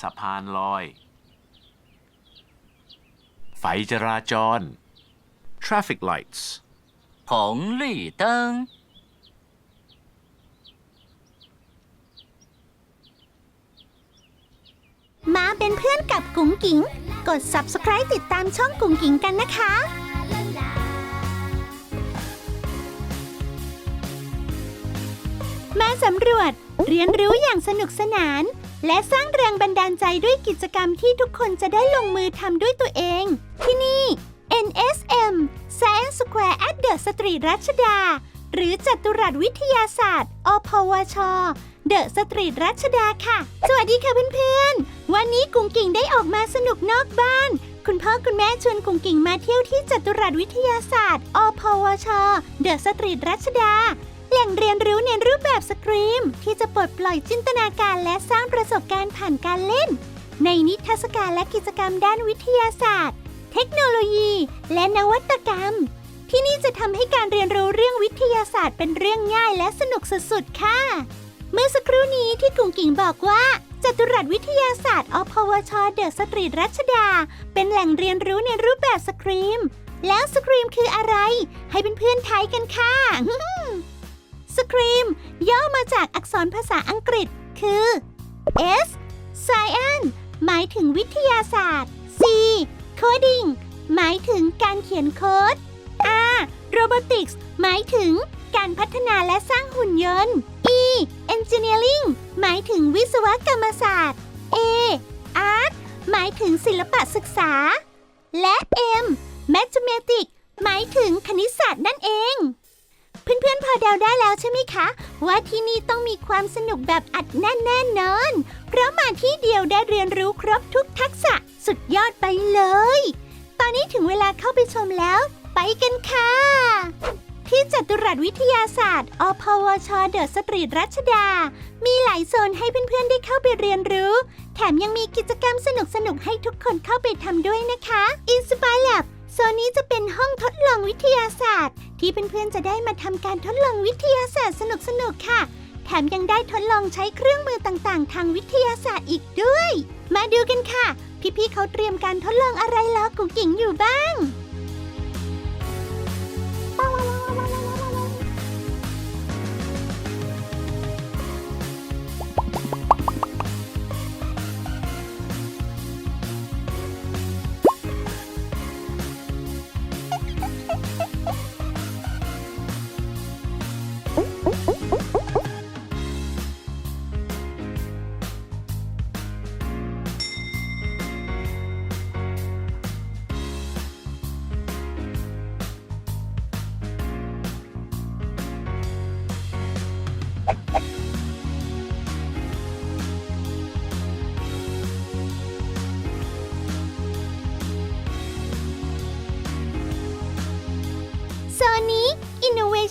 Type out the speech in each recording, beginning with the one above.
สะพานลอย ไฟจราจร traffic lights 红绿灯， มาเป็นเพื่อนกับกุ๋งกิ๋ง กด subscribe ติดตามช่องกุ๋งกิ๋งกันนะคะ มาสำรวจเรียนรู้อย่างสนุกสนาน และสร้างแรงบันดาลใจด้วยกิจกรรมที่ทุกคนจะได้ลงมือทำด้วยตัวเอง ที่นี่ NSM Science Square at the Street รัชดา หรือจัตุรัสวิทยาศาสตร์ อพวช เดอะสตรีทรัชดาค่ะ สวัสดีค่ะเพื่อนๆ วันนี้กุ้งกิ่งได้ออกมาสนุกนอกบ้าน คุณพ่อคุณแม่ชวนกุ้งกิ่งมาเที่ยวที่จัตุรัสวิทยาศาสตร์ อพวช เดอะสตรีทรัชดา แหล่งเรียนรู้ในรูปแบบสครีม ที่จะปลดปล่อยจินตนาการและสร้างประสบการณ์ผ่านการเล่น ในนิทรรศการและกิจกรรมด้านวิทยาศาสตร์ เทคโนโลยี และนวัตกรรม ที่นี่จะทำให้การเรียนรู้เรื่องวิทยาศาสตร์เป็นเรื่องง่ายและสนุกสุดๆค่ะ เมื่อสักครู่นี้ที่กุ่งกิ่งบอกว่าจัตุรัสวิทยาศาสตร์อพวชเดอะสตรีทรัชดา เป็นแหล่งเรียนรู้ในรูปแบบสครีม แล้วสครีมคืออะไร ให้เป็นเพื่อนๆทายกันค่ะ สครีม ย่อมาจากอักษรภาษาอังกฤษ คือ S Science หมายถึงวิทยาศาสตร์ C Coding หมายถึงการเขียนโค้ด R Robotics หมายถึงการพัฒนาและสร้างหุ่นยนต์ E Engineering หมายถึงวิศวกรรมศาสตร์ A Art หมายถึงศิลปะศึกษา และ M Mathematics หมายถึงคณิตศาสตร์นั่นเอง เพื่อนๆพอเดาได้แล้วใช่ไหมคะ ว่าที่นี่ต้องมีความสนุกแบบอัดแน่นแน่นอน เพราะมาที่เดียวได้เรียนรู้ครบทุกทักษะสุดยอดไปเลย ตอนนี้ถึงเวลาเข้าไปชมแล้ว ไปกันค่ะ ที่จัตุรัสวิทยาศาสตร์ อพวช เดอะสตรีทรัชดา มีหลายโซนให้เพื่อนๆได้เข้าไปเรียนรู้ แถมยังมีกิจกรรมสนุกๆให้ทุกคนเข้าไปทำด้วยนะคะ Inspire Lab โซนนี้จะเป็นห้องทดลองวิทยาศาสตร์ ที่เพื่อนๆจะได้มาทำการทดลองวิทยาศาสตร์สนุกๆค่ะ แถมยังได้ทดลองใช้เครื่องมือต่างๆ ทางวิทยาศาสตร์อีกด้วย มาดูกันค่ะ พี่ๆเขาเตรียมการทดลองอะไรล้อกุ๋งกิ่งอยู่บ้าง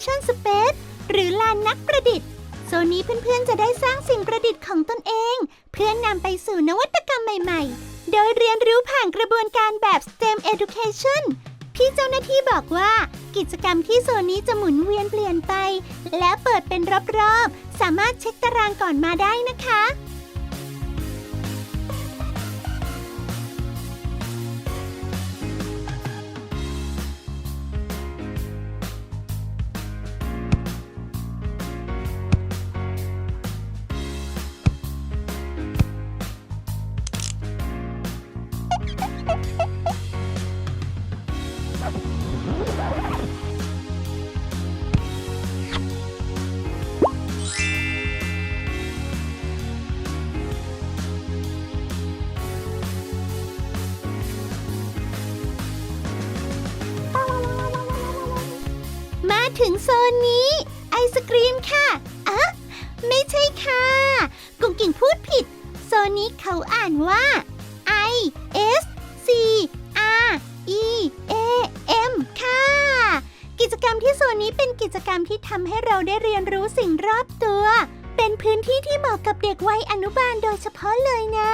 Innovation Space หรือลานนักประดิษฐ์ โซนนี้เพื่อนๆจะได้สร้างสิ่งประดิษฐ์ของตนเอง เพื่อนนำไปสู่นวัตกรรมใหม่ๆ โดยเรียนรู้ผ่านกระบวนการแบบ STEM Education พี่เจ้าหน้าที่บอกว่า กิจกรรมที่โซนนี้จะหมุนเวียนเปลี่ยนไป และเปิดเป็นรอบๆ สามารถเช็คตารางก่อนมาได้นะคะ ถึงโซนนี้ ไอศกรีมค่ะอะไม่ใช่ค่ะ กุ้งกิ่งพูดผิด โซนนี้เขาอ่านว่า I S C R E A M ค่ะ กิจกรรมที่โซนนี้เป็นกิจกรรมที่ทำให้เราได้เรียนรู้สิ่งรอบตัว เป็นพื้นที่ที่เหมาะกับเด็กวัยอนุบาลโดยเฉพาะเลยนะ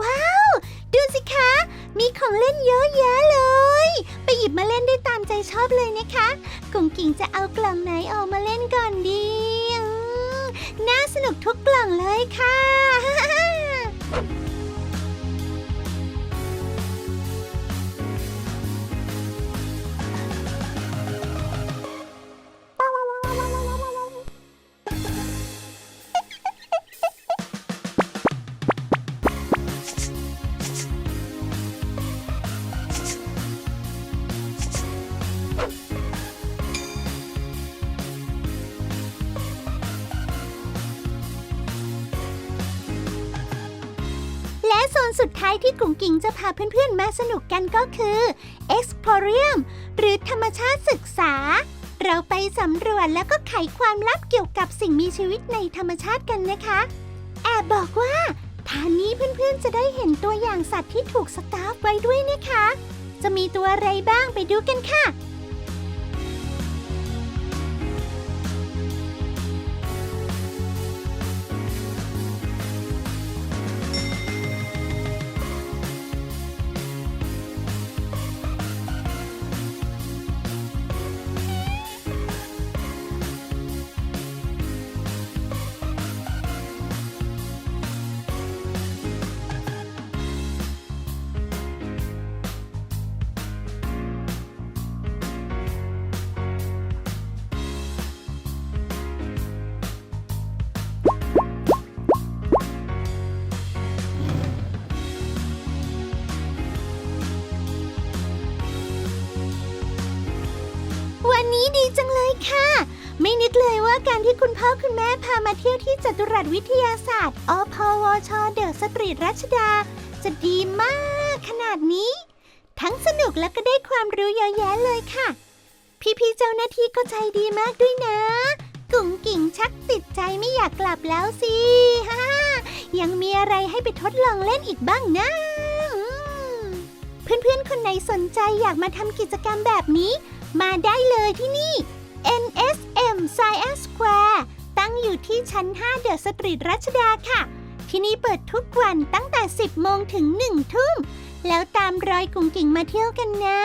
ว้าว ดูสิคะ มีของเล่นเยอะแยะเลย ไปหยิบมาเล่นได้ตามใจชอบเลยนะคะกุ่งกิ่งจะเอากล่องไหนออกมาเล่นก่อนดี น่าสนุกทุกกล่องเลยค่ะ โซนสุดท้ายที่กุ๋งกิ่งจะพาเพื่อนๆมาสนุกกันก็คือ Exporium หรือธรรมชาติศึกษา เราไปสำรวจแล้วก็ไขความลับเกี่ยวกับสิ่งมีชีวิตในธรรมชาติกันนะคะ แอบบอกว่าทานนี้เพื่อนๆจะได้เห็นตัวอย่างสัตว์ที่ถูกสตาฟไว้ด้วยนะคะ จะมีตัวอะไรบ้างไปดูกันค่ะ นนี้ดีจังเลยค่ะ ไม่นึกเลยว่าการที่คุณพ่อคุณแม่พามาเที่ยวที่จัตุรัสวิทยาศาสตร์ อพวช เดอะสตรีทรัชดา จะดีมากขนาดนี้ ทั้งสนุกและก็ได้ความรู้เยอะแยะเลยค่ะ พี่ๆเจ้าหน้าที่ก็ใจดีมากด้วยนะ กุ๋งกิ่งชักติดใจไม่อยากกลับแล้วสิฮ่ายังมีอะไรให้ไปทดลองเล่นอีกบ้างนะเพื่อนๆคนไหนสนใจอยากมาทำกิจกรรมแบบนี้ มาได้เลยที่นี่ NSM Science Square ตั้งอยู่ที่ชั้น 5 เดอะสตรีทรัชดาค่ะ ที่นี่เปิดทุกวันตั้งแต่ 10 โมงถึง 1 ทุ่ม แล้วตามรอยกุ่งกิ่งมาเที่ยวกันนะ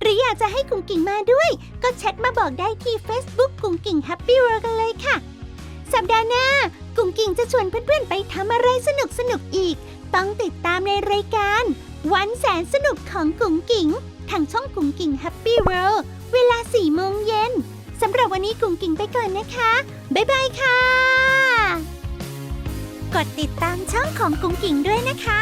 หรืออยากจะให้กุ่งกิ่งมาด้วย ก็แชทมาบอกได้ที่ Facebook กุ่งกิ่ง Happy World กันเลยค่ะ สัปดาห์หน้า กุ่งกิ่งจะชวนเพื่อนๆไปทำอะไรสนุกๆอีก ต้องติดตามในรายการ วันแสนสนุกของกุ๋งกิ่ง ทางช่องกุ๋งกิ่ง Happy World เวลา4โมงเย็นสำหรับวันนี้กุ๋งกิ่งไปก่อนนะคะ บ๊ายบายค่ะ กดติดตามช่องของกุ๋งกิ่งด้วยนะคะ